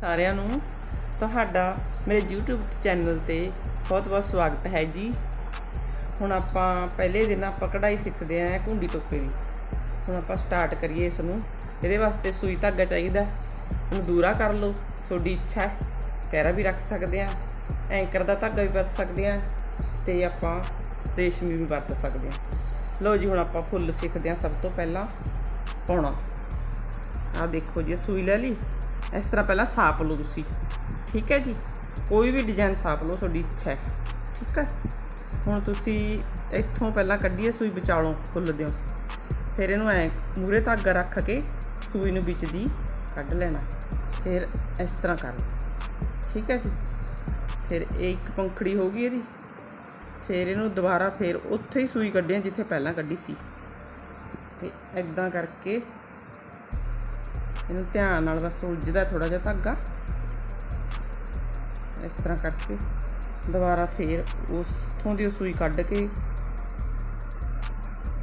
ਸਾਰਿਆਂ ਨੂੰ। ਤੁਹਾਡਾ ਮੇਰੇ YouTube ਚੈਨਲ ਤੇ ਬਹੁਤ-ਬਹੁਤ ਸਵਾਗਤ ਹੈ ਜੀ। ਹੁਣ ਆਪਾਂ ਪਹਿਲੇ ਦਿਨ ਆਪਾਂ ਕਢਾਈ ਸਿੱਖਦੇ ਆਂ ਘੁੰਡੀ ਟੋਪੇ ਦੀ। ਹੁਣ ਆਪਾਂ ਸਟਾਰਟ ਕਰੀਏ ਇਸ ਨੂੰ ਇਹਦੇ ਵਾਸਤੇ ਸੂਈ ਧਾਗਾ ਚਾਹੀਦਾ। ਹੁਣ ਦੂਰਾ ਕਰ ਲਓ। ਤੁਹਾਡੀ ਇੱਛਾ ਹੈ, ਕਹਿਰਾ ਵੀ ਰੱਖ ਸਕਦੇ ਆਂ ਐਂਕਰ ਦਾ ਧਾਗਾ ਵੀ ਵਰਤ ਸਕਦੇ ਆਂ ਤੇ ਆਪਾਂ ਰੇਸ਼ਮੀ ਵੀ ਵਰਤ ਸਕਦੇ ਆਂ ਲਓ ਜੀ, ਹੁਣ ਆਪਾਂ ਫੁੱਲ ਸਿੱਖਦੇ ਆਂ ਸਭ ਤੋਂ ਪਹਿਲਾਂ ਪਾਉਣਾ ਆ ਦੇਖੋ ਜੀ ਸੂਈ ਲੈ ਲਈ। ਇਸ ਤਰ੍ਹਾਂ ਪਹਿਲਾਂ ਸਾਪ ਲਓ ਤੁਸੀਂ, ਠੀਕ ਹੈ ਜੀ? ਕੋਈ ਵੀ ਡਿਜ਼ਾਈਨ ਸਾਪ ਲਓ, ਤੁਹਾਡੀ ਇੱਛਾ ਹੈ, ਠੀਕ ਹੈ? ਹੁਣ ਤੁਸੀਂ ਇੱਥੋਂ ਪਹਿਲਾਂ ਕੱਢੀਏ ਸੂਈ ਵਿਚਾਲੋਂ ਫੁੱਲ ਦਿਓ, ਫਿਰ ਇਹਨੂੰ ਐ ਮੂਰੇ ਧਾਗਾ ਰੱਖ ਕੇ ਸੂਈ ਨੂੰ ਵਿੱਚ ਦੀ ਕੱਢ ਲੈਣਾ, ਫਿਰ ਇਸ ਤਰ੍ਹਾਂ ਕਰ ਲਓ, ਠੀਕ ਹੈ ਜੀ? ਫਿਰ ਇਹ ਇੱਕ ਪੰਖੜੀ ਹੋ ਗਈ ਇਹਦੀ, ਫਿਰ ਇਹਨੂੰ ਦੁਬਾਰਾ ਫਿਰ ਉੱਥੇ ਹੀ ਸੂਈ ਕੱਢਿਆ ਜਿੱਥੇ ਪਹਿਲਾਂ ਕੱਢੀ ਸੀ, ਤੇ ਐਦਾਂ ਕਰਕੇ ਇਹਨੂੰ ਧਿਆਨ ਨਾਲ ਬਸ ਉਲਝਦਾ ਥੋੜਾ ਜਿਹਾ ਧਾਗਾ। ਇਸ ਤਰ੍ਹਾਂ ਕਰਕੇ ਦੁਬਾਰਾ ਫੇਰ ਉਸ ਤੋਂ ਦੀ ਉਹ ਸੂਈ ਕੱਢ ਕੇ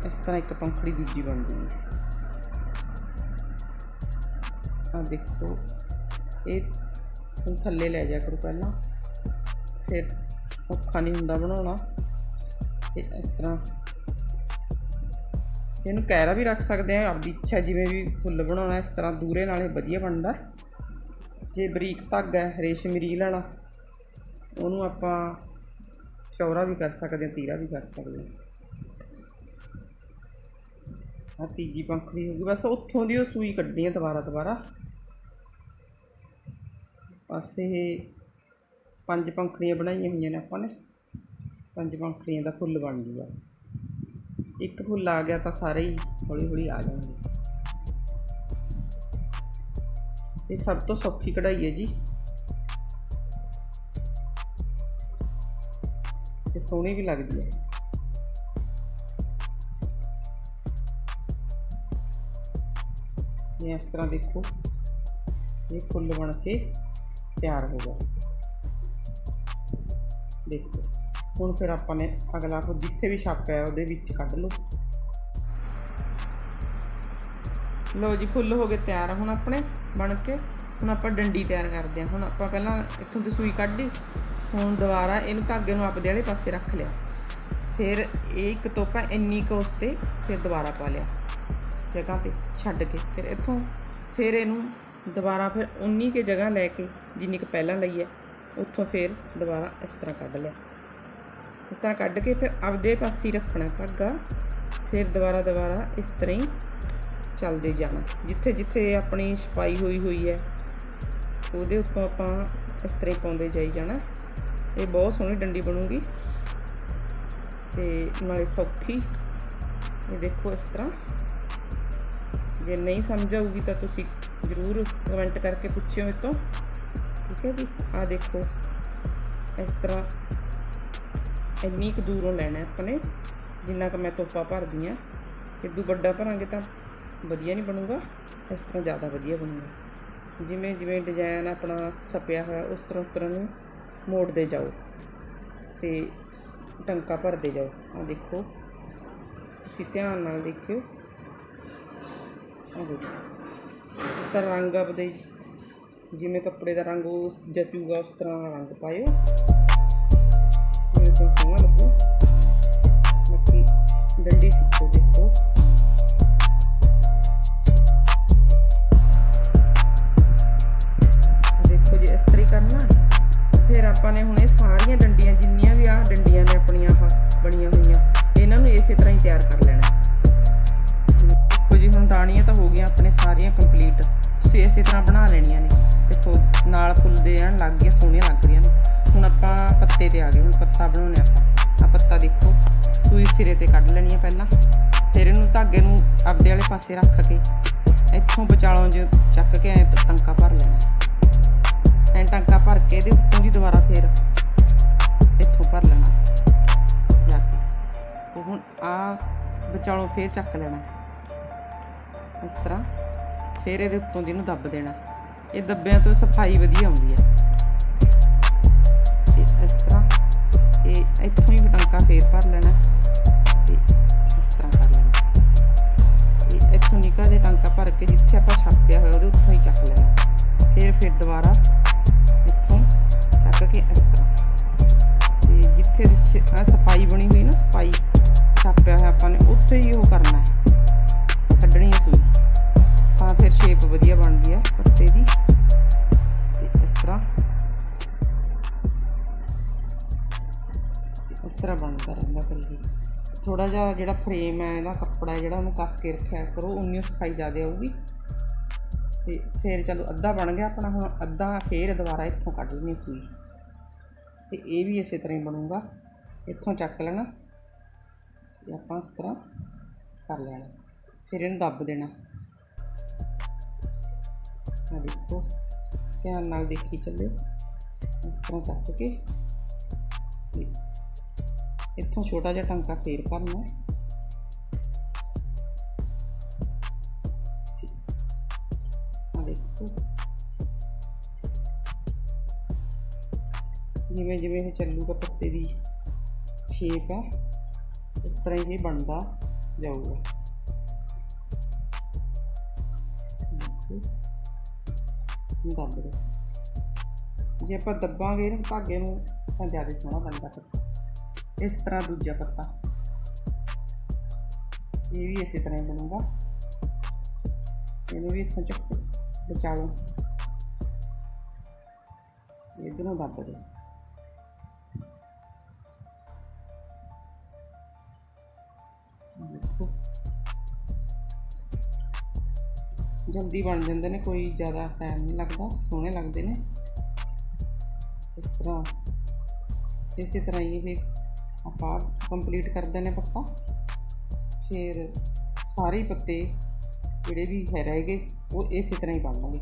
ਇਸ ਤਰ੍ਹਾਂ ਇੱਕ ਪੰਖੜੀ ਦੂਜੀ ਬਣ ਜੂਗੀ। ਆ ਦੇਖੋ, ਇਹ ਥੱਲੇ ਲੈ ਜਾ ਕਰੋ ਪਹਿਲਾਂ। ਫਿਰ ਔਖਾ ਨਹੀਂ ਹੁੰਦਾ ਬਣਾਉਣਾ। ਤੇ ਇਸ ਤਰ੍ਹਾਂ ਇਹਨੂੰ ਕਹਿਰਾ ਵੀ ਰੱਖ ਸਕਦੇ ਆ ਆਪਦੀ ਇੱਛਾ ਜਿਵੇਂ ਵੀ ਫੁੱਲ ਬਣਾਉਣਾ, ਇਸ ਤਰ੍ਹਾਂ ਦੂਰੇ ਨਾਲੇ ਵਧੀਆ ਬਣਦਾ। ਜੇ ਬਰੀਕ ਧਾਗਾ ਹੈ, ਰੇਸ਼ਮੀ ਰੀਲ ਵਾਲਾ, ਉਹਨੂੰ ਆਪਾਂ ਚੌੜਾ ਵੀ ਕਰ ਸਕਦੇ ਹਾਂ, ਤੀਰਾ ਵੀ ਕਰ ਸਕਦੇ ਹਾਂ। ਆ ਤੀਜੀ ਪੰਖੜੀ ਹੋ ਗਈ। ਬਸ ਉੱਥੋਂ ਦੀ ਉਹ ਸੂਈ ਕੱਢਣੀ ਹੈ ਦੁਬਾਰਾ ਦੁਬਾਰਾ। ਬਸ ਇਹ ਪੰਜ ਪੰਖੜੀਆਂ ਬਣਾਈਆਂ ਹੋਈਆਂ ਨੇ ਆਪਾਂ ਨੇ। ਪੰਜ ਪੰਖੜੀਆਂ ਦਾ ਫੁੱਲ ਬਣ ਜੂਗਾ। ਇੱਕ ਫੁੱਲ ਆ ਗਿਆ ਤਾਂ ਸਾਰੇ ਹੀ ਹੌਲੀ ਹੌਲੀ ਆ ਜਾਣਗੇ ਇਹ ਸਭ ਤੋਂ ਸੌਖੀ ਕਢਾਈ ਹੈ ਜੀ ਤੇ ਸੋਹਣੀ ਵੀ ਲੱਗਦੀ ਹੈ ਇਹ ਇਸ ਤਰ੍ਹਾਂ ਦੇਖੋ ਇਹ ਫੁੱਲ ਬਣ ਕੇ ਤਿਆਰ ਹੋ ਗਿਆ ਦੇਖੋ ਹੁਣ ਫਿਰ ਆਪਾਂ ਨੇ ਅਗਲਾ ਫੁੱਲ ਜਿੱਥੇ ਵੀ ਛਾਪ ਹੈ ਉਹਦੇ ਵਿੱਚ ਕੱਢ ਲਓ। ਲਓ ਜੀ, ਫੁੱਲ ਹੋ ਗਏ ਤਿਆਰ ਹੁਣ ਆਪਣੇ ਬਣ ਕੇ। ਹੁਣ ਆਪਾਂ ਡੰਡੀ ਤਿਆਰ ਕਰਦੇ ਹਾਂ। ਹੁਣ ਆਪਾਂ ਪਹਿਲਾਂ ਇੱਥੋਂ ਦੀ ਸੂਈ ਕੱਢੀ ਹੁਣ ਦੁਬਾਰਾ ਇਹਨੂੰ ਧਾਗੇ ਨੂੰ ਆਪਦੇ ਵਾਲੇ ਪਾਸੇ ਰੱਖ ਲਿਆ। ਫਿਰ ਇਹ ਇੱਕ ਤੋਪਾ ਇੰਨੀ ਕੁ ਉਸ ਤੇ ਫਿਰ ਦੁਬਾਰਾ ਪਾ ਲਿਆ। ਜਗ੍ਹਾ ਤੇ ਛੱਡ ਕੇ। ਫਿਰ ਇੱਥੋਂ ਫਿਰ ਇਹਨੂੰ ਦੁਬਾਰਾ ਫਿਰ ਉਨੀ ਕੇ ਜਗ੍ਹਾ ਲੈ ਕੇ ਜਿੰਨੀ ਕੁ ਪਹਿਲਾਂ ਲਈ ਹੈ, ਉੱਥੋਂ ਫਿਰ ਦੁਬਾਰਾ ਇਸ ਤਰ੍ਹਾਂ ਕੱਢ ਲਿਆ। ਇਸ ਤਰ੍ਹਾਂ ਕੱਢ ਕੇ ਫਿਰ ਆਪਦੇ ਪਾਸੇ ਰੱਖਣਾ ਧਾਗਾ। ਫਿਰ ਦੁਬਾਰਾ ਦੁਬਾਰਾ ਇਸ ਤਰ੍ਹਾਂ ਹੀ ਚੱਲਦੇ ਜਾਣਾ। ਜਿੱਥੇ ਜਿੱਥੇ ਆਪਣੀ ਛਪਾਈ ਹੋਈ ਹੋਈ ਹੈ, ਉਹਦੇ ਉੱਤੋਂ ਆਪਾਂ ਇਸ ਤਰ੍ਹਾਂ ਹੀ ਪਾਉਂਦੇ ਜਾਈ ਜਾਣਾ। ਇਹ ਬਹੁਤ ਸੋਹਣੀ ਡੰਡੀ ਬਣੂਗੀ। ਤੇ ਨਾਲੇ ਸੌਖੀ। ਇਹ ਦੇਖੋ ਇਸ ਤਰ੍ਹਾਂ। ਜੇ ਨਹੀਂ ਸਮਝ ਆਊਗੀ ਤਾਂ ਤੁਸੀਂ ਜ਼ਰੂਰ ਕਮੈਂਟ ਕਰਕੇ ਪੁੱਛਿਓ ਮੇਰੇ ਤੋਂ। ਠੀਕ ਹੈ ਜੀ? ਆ ਦੇਖੋ। ਇਸ ਤਰ੍ਹਾਂ ਇੰਨੀ ਕੁ ਦੂਰੋਂ ਲੈਣਾ ਹੈ ਆਪਾਂ ਨੇ ਜਿੰਨਾ ਕੁ ਮੈਂ ਤੋਪਾ ਭਰਦੀ ਆ ਇਦੋਂ ਵੱਡਾ ਭਰਾਂਗੇ ਤਾਂ ਵਧੀਆ ਨਹੀਂ ਬਣੂਗਾ, ਇਸ ਤਰ੍ਹਾਂ ਜ਼ਿਆਦਾ ਵਧੀਆ ਬਣੂਗਾ। ਜਿਵੇਂ ਜਿਵੇਂ ਡਿਜ਼ਾਈਨ ਆਪਣਾ ਛਪਿਆ ਹੋਇਆ, ਉਸ ਤਰ੍ਹਾਂ ਉਸ ਤਰ੍ਹਾਂ ਨੂੰ ਮੋੜਦੇ ਜਾਓ ਤੇ ਟੰਕਾ ਭਰਦੇ ਜਾਓ। ਆ ਦੇਖੋ, ਤੁਸੀਂ ਧਿਆਨ ਨਾਲ ਦੇਖਿਓ। ਆ ਦੇਖੋ, ਇਸ ਤਰ੍ਹਾਂ ਰੰਗ ਆਪਦੇ, ਜਿਵੇਂ ਕੱਪੜੇ ਦਾ ਰੰਗ ਉਸ ਜਚੂਗਾ, ਉਸ ਤਰ੍ਹਾਂ ਰੰਗ ਪਾਇਓ। ਪੱਤਾ ਬਣਾਉਣੇ ਆਪਾਂ। ਆ ਪੱਤਾ ਦੇਖੋ, ਸੂਈ ਸਿਰੇ ਤੇ ਕੱਢ ਲੈਣੀ ਹੈ ਪਹਿਲਾਂ। ਫਿਰ ਇਹਨੂੰ ਧਾਗੇ ਨੂੰ ਆਪਦੇ ਵਾਲੇ ਪਾਸੇ ਰੱਖ ਕੇ ਇੱਥੋਂ ਵਿਚਾਲੋਂ ਜੇ ਚੱਕ ਕੇ ਐ ਟੰਕਾ ਭਰ ਲੈਣਾ। ਐਂ ਟੰਕਾ ਭਰ ਕੇ ਇਹਦੇ ਉੱਤੋਂ ਦੀ ਦੁਬਾਰਾ ਫੇਰ ਇੱਥੋਂ ਭਰ ਲੈਣਾ। ਜਾ ਕੇ। ਹੁਣ ਆ ਵਿਚਾਲੋਂ ਫੇਰ ਚੱਕ ਲੈਣਾ। ਇਸ ਤਰ੍ਹਾਂ ਫੇਰ ਇਹਦੇ ਉੱਤੋਂ ਦੀ ਨੂੰ ਦੱਬ ਦੇਣਾ। ਇਹ ਦੱਬਿਆਂ ਤੋਂ ਸਫ਼ਾਈ ਵਧੀਆ ਆਉਂਦੀ ਹੈ ਫੇਰ ਭਰ ਲੈਣਾ ਤੇ ਇਸ ਤਰ੍ਹਾਂ ਕਰ ਲੈਣਾ। ਤੇ ਇੱਥੋਂ ਨਿਕਾ ਦੇ ਟਾਂਕਾ ਭਰ ਕੇ ਜਿੱਥੇ ਆਪਾਂ ਛਾਪਿਆ ਹੋਇਆ ਉਹਦੇ ਉੱਥੋਂ ਹੀ ਚੱਕ ਲੈਣਾ। ਫਿਰ ਫਿਰ ਦੁਬਾਰਾ ਇੱਥੋਂ ਚੱਕ ਕੇ ਇਸ ਤਰ੍ਹਾਂ। ਤੇ ਜਿੱਥੇ ਸਫ਼ਾਈ ਬਣੀ ਹੋਈ ਨਾ ਸਫ਼ਾਈ ਛਾਪਿਆ ਹੋਇਆ ਆਪਾਂ ਨੇ, ਉੱਥੇ ਹੀ ਉਹ ਕਰਨਾ ਹੈ। ਕੱਢਣੀ ਹੈ ਸੂਈ। ਤਾਂ ਫਿਰ ਸ਼ੇਪ ਵਧੀਆ ਬਣਦੀ ਹੈ, ਪੱਤੇ ਦੀ। ਇਸ ਤਰ੍ਹਾਂ ਬਣਦਾ ਰਹਿੰਦਾ ਕਰੀ ਥੋੜਾ ਜਿਹਾ ਜਿਹੜਾ ਫਰੇਮ ਹੈ, ਇਹਦਾ ਕੱਪੜਾ ਜਿਹੜਾ ਉਹਨੂੰ ਕੱਸ ਕੇ ਰੱਖਿਆ ਕਰੋ, ਉਨੀ ਸਫ਼ਾਈ ਜ਼ਿਆਦਾ ਆਊਗੀ ਤੇ ਫਿਰ ਚਲੋ ਅੱਧਾ ਬਣ ਗਿਆ ਆਪਣਾ, ਹੁਣ ਅੱਧਾ ਫੇਰ ਦੁਬਾਰਾ ਇੱਥੋਂ ਕੱਢ ਲੈਣੀ ਸੂਈ। ਤੇ ਇਹ ਵੀ ਇਸੇ ਤਰ੍ਹਾਂ ਹੀ ਬਣੂਗਾ। ਇੱਥੋਂ ਚੱਕ ਲੈਣਾ ਤੇ ਆਪਾਂ ਇਸ ਤਰ੍ਹਾਂ ਕਰ ਲੈਣਾ। ਫਿਰ ਇਹਨੂੰ ਦੱਬ ਦੇਣਾ। ਆ ਦੇਖੋ, ਧਿਆਨ ਨਾਲ ਦੇਖੀ ਚੱਲਿਓ। ਇਸ ਤਰ੍ਹਾਂ ਚੱਕ ਕੇ ਤੇ ਇੱਥੋਂ ਛੋਟਾ ਜਿਹਾ ਟਾਂਕਾ ਫੇਰ ਕਰਨਾ ਆ ਦੇਖੋ। ਜਿਵੇਂ ਜਿਵੇਂ ਇਹ ਚੱਲੂਗਾ ਪੱਤੇ ਦੀ ਸ਼ੇਪ ਹੈ ਇਸ ਤਰ੍ਹਾਂ ਹੀ ਇਹ ਬਣਦਾ ਜਾਊਗਾ। ਦੱਬ ਦੇ ਜੇ ਆਪਾਂ ਦੱਬਾਂਗੇ ਨਾ, ਧਾਗੇ ਨੂੰ ਤਾਂ ਜ਼ਿਆਦਾ ਸੋਹਣਾ ਬਣਦਾ ਪੱਤਾ ਇਸ ਤਰ੍ਹਾਂ ਦੂਜਾ ਪੱਤਾ ਇਹ ਵੀ ਇਸੇ ਤਰ੍ਹਾਂ ਬਣੂਗਾ ਇਹਨੂੰ ਵੀ ਇੱਥੋਂ ਚੱਕ ਬਚਾ ਲਓ ਇਧਰੋਂ ਦੱਬ ਦੇ ਦੇਖੋ ਜਲਦੀ ਬਣ ਜਾਂਦੇ ਨੇ ਕੋਈ ਜ਼ਿਆਦਾ ਟਾਈਮ ਨਹੀਂ ਲੱਗਦਾ ਸੋਹਣੇ ਲੱਗਦੇ ਨੇ ਇਸ ਤਰ੍ਹਾਂ ਇਸੇ ਤਰ੍ਹਾਂ ਹੀ ਇਹ ਆਪਾਂ ਕੰਪਲੀਟ ਕਰਦੇ ਨੇ ਪੱਤਾ ਫਿਰ ਸਾਰੇ ਹੀ ਪੱਤੇ ਜਿਹੜੇ ਵੀ ਹੈ ਰਹਿ ਗਏ, ਉਹ ਇਸੇ ਤਰ੍ਹਾਂ ਹੀ ਬਣਨਗੇ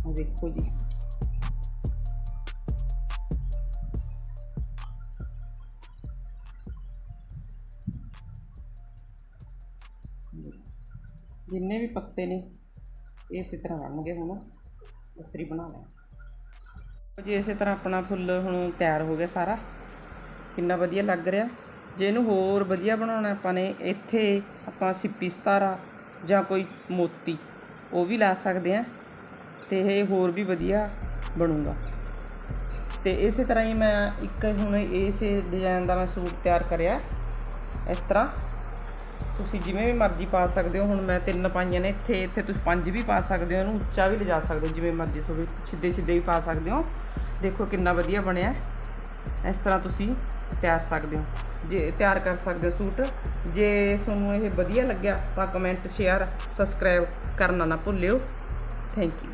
ਆ ਦੇਖੋ ਜੀ। ਜਿੰਨੇ ਵੀ ਪੱਤੇ ਨੇ ਇਹ ਇਸੇ ਤਰ੍ਹਾਂ ਬਣਨਗੇ ਹੁਣ। ਇਸਤਰੀ ਬਣਾ ਲੈ ਜੀ, ਇਸੇ ਤਰ੍ਹਾਂ ਆਪਣਾ ਫੁੱਲ ਹੁਣ ਤਿਆਰ ਹੋ ਗਿਆ ਸਾਰਾ। ਕਿੰਨਾ ਵਧੀਆ ਲੱਗ ਰਿਹਾ। ਜੇ ਇਹਨੂੰ ਹੋਰ ਵਧੀਆ ਬਣਾਉਣਾ ਆਪਾਂ ਨੇ, ਇੱਥੇ ਆਪਾਂ ਸਿੱਪੀ ਸਤਾਰਾ ਜਾਂ ਕੋਈ ਮੋਤੀ, ਉਹ ਵੀ ਲਾ ਸਕਦੇ ਆ ਤੇ ਇਹ ਹੋਰ ਵੀ ਵਧੀਆ ਬਣੂਗਾ। ਤੇ ਇਸੇ ਤਰ੍ਹਾਂ ਹੀ ਮੈਂ ਇੱਕ ਹੁਣ ਇਸੇ ਡਿਜ਼ਾਈਨ ਦਾ ਮੈਂ ਸੂਟ ਤਿਆਰ ਕਰਿਆ। ਇਸ ਤਰ੍ਹਾਂ ਤੁਸੀਂ ਜਿਵੇਂ ਵੀ ਮਰਜ਼ੀ ਪਾ ਸਕਦੇ ਹੋ, ਹੁਣ ਮੈਂ ਤਿੰਨ ਪਾਈਆਂ ਨੇ ਇੱਥੇ ਇੱਥੇ ਤੁਸੀਂ ਪੰਜ ਵੀ ਪਾ ਸਕਦੇ ਹੋ ਇਹਨੂੰ ਉੱਚਾ ਵੀ ਲਿਜਾ ਸਕਦੇ ਹੋ, ਜਿਵੇਂ ਮਰਜ਼ੀ ਤੁਹਾਡੇ ਸਿੱਧੇ ਸਿੱਧੇ ਵੀ ਪਾ ਸਕਦੇ ਹੋ। ਦੇਖੋ ਕਿੰਨਾ ਵਧੀਆ ਬਣਿਆ। ਇਸ ਤਰ੍ਹਾਂ ਤੁਸੀਂ ਤਿਆਰ ਸਕਦੇ ਹੋ। ਜੇ ਤਿਆਰ ਕਰ ਸਕਦੇ ਹੋ ਸੂਟ। ਜੇ ਤੁਹਾਨੂੰ ਇਹ ਵਧੀਆ ਲੱਗਿਆ ਤਾਂ ਕਮੈਂਟ ਸ਼ੇਅਰ ਸਬਸਕ੍ਰਾਈਬ ਕਰਨਾ ਨਾ ਭੁੱਲਿਓ। Thank you